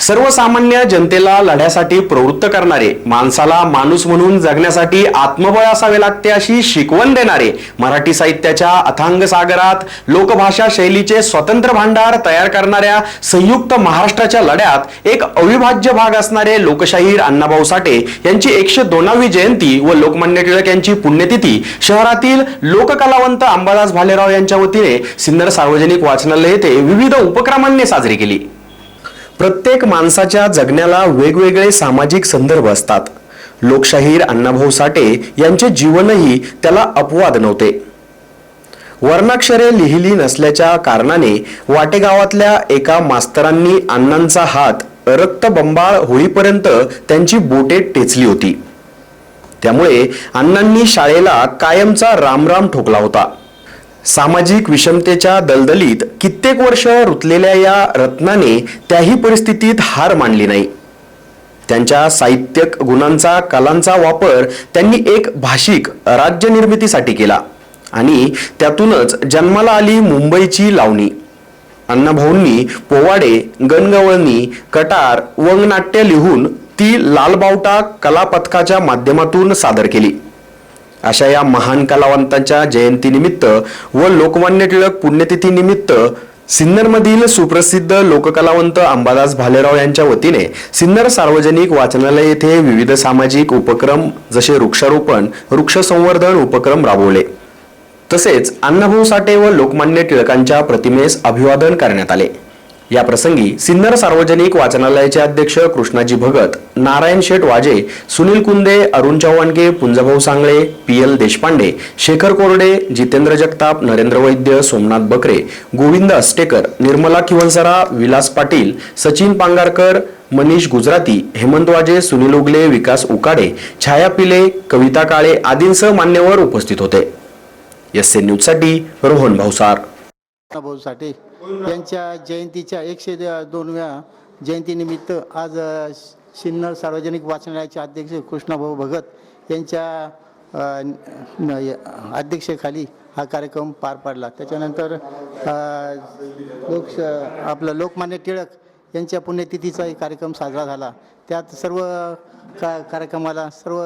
सर्वसामान्य जनतेला लढ्यासाठी प्रवृत्त करणारे माणसाला माणूस म्हणून जगण्यासाठी आत्मबळ असावे लागते अशी शिकवण देणारे मराठी साहित्याच्या अथांग सागरात लोकभाषा शैलीचे स्वतंत्र भांडार तयार करणाऱ्या संयुक्त महाराष्ट्राच्या लढ्यात एक अविभाज्य भाग असणारे लोकशाहीर अण्णाभाऊ साठे यांची एकशे दोनावी जयंती व लोकमान्य टिळक यांची पुण्यतिथी शहरातील लोककलावंत अंबादास भालेराव यांच्या वतीने सिन्नर सार्वजनिक वाचनालय येथे विविध उपक्रमांनी साजरी केली. प्रत्येक माणसाच्या जगण्याला वेगवेगळे सामाजिक संदर्भ असतात. लोकशाहीर अण्णाभाऊ साठे यांचे जीवनही त्याला अपवाद नव्हते. वर्णाक्षरे लिहिली नसल्याच्या कारणाने वाटेगावातल्या एका मास्तरांनी अण्णांचा हात रक्तबंबाळ होईपर्यंत त्यांची बोटे टेचली होती. त्यामुळे अण्णांनी शाळेला कायमचा रामराम ठोकला होता. सामाजिक विषमतेच्या दलदलीत कित्येक वर्ष रुतलेल्या या रत्नाने त्याही परिस्थितीत हार मानली नाही. त्यांच्या साहित्यक गुणांचा कलांचा वापर त्यांनी एक भाषिक राज्यनिर्मितीसाठी केला आणि त्यातूनच जन्माला आली मुंबईची लावणी. अण्णाभाऊंनी पोवाडे गणगवळणी कटार वंगनाट्य लिहून ती लालबावटा कला पथकाच्या माध्यमातून सादर केली. अशा या महान कलावंतांच्या जयंतीनिमित्त व लोकमान्य टिळक पुण्यतिथीनिमित्त सिन्नरमधील सुप्रसिद्ध लोककलावंत अंबादास भालेराव यांच्या वतीने सिन्नर सार्वजनिक वाचनालय येथे विविध सामाजिक उपक्रम जसे वृक्षारोपण वृक्षसंवर्धन उपक्रम राबवले. तसेच अण्णाभाऊ साठे व लोकमान्य टिळकांच्या प्रतिमेस अभिवादन करण्यात आले. या प्रसंगी सिन्नर सार्वजनिक वाचनालयाचे अध्यक्ष कृष्णाजी भगत नारायण शेठ वाजे सुनील कुंदे अरुण चव्हाणके पुंजभाऊ सांगळे पी एल देशपांडे शेखर कोरडे जितेंद्र जगताप नरेंद्र वैद्य सोमनाथ बकरे गोविंद अस्टेकर निर्मला किवनसरा विलास पाटील सचिन पांगारकर मनीष गुजराती हेमंत वाजे सुनील उगले विकास उकाडे छाया पिले कविता काळे आदींसह मान्यवर उपस्थित होते. एस एन न्यूजसाठी रोहन भाऊसार. भाऊसाठी. यांच्या जयंतीच्या एकशे दोनव्या जयंतीनिमित्त आज सिन्नर सार्वजनिक वाचनालयाचे अध्यक्ष कृष्णाभाऊ भगत यांच्या अध्यक्षेखाली अध्यक्षतेखाली हा कार्यक्रम पार पाडला. त्याच्यानंतर लोक आपलं लोकमान्य टिळक यांच्या पुण्यतिथीचाही कार्यक्रम साजरा झाला. त्यात सर्व का कार्यक्रमाला सर्व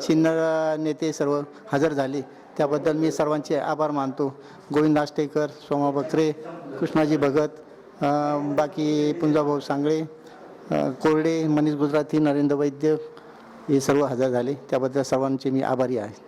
सिन्नर नेते सर्व हजर झाले. त्याबद्दल मी सर्वांचे आभार मानतो. गोविंद आष्टेकर सोमा बकरे कृष्णाजी भगत बाकी पुंजाभाऊ सांगळे कोरडे मनीष गुजराती नरेंद्र वैद्य हे सर्व हजर झाले. त्याबद्दल सर्वांचे मी आभारी आहे.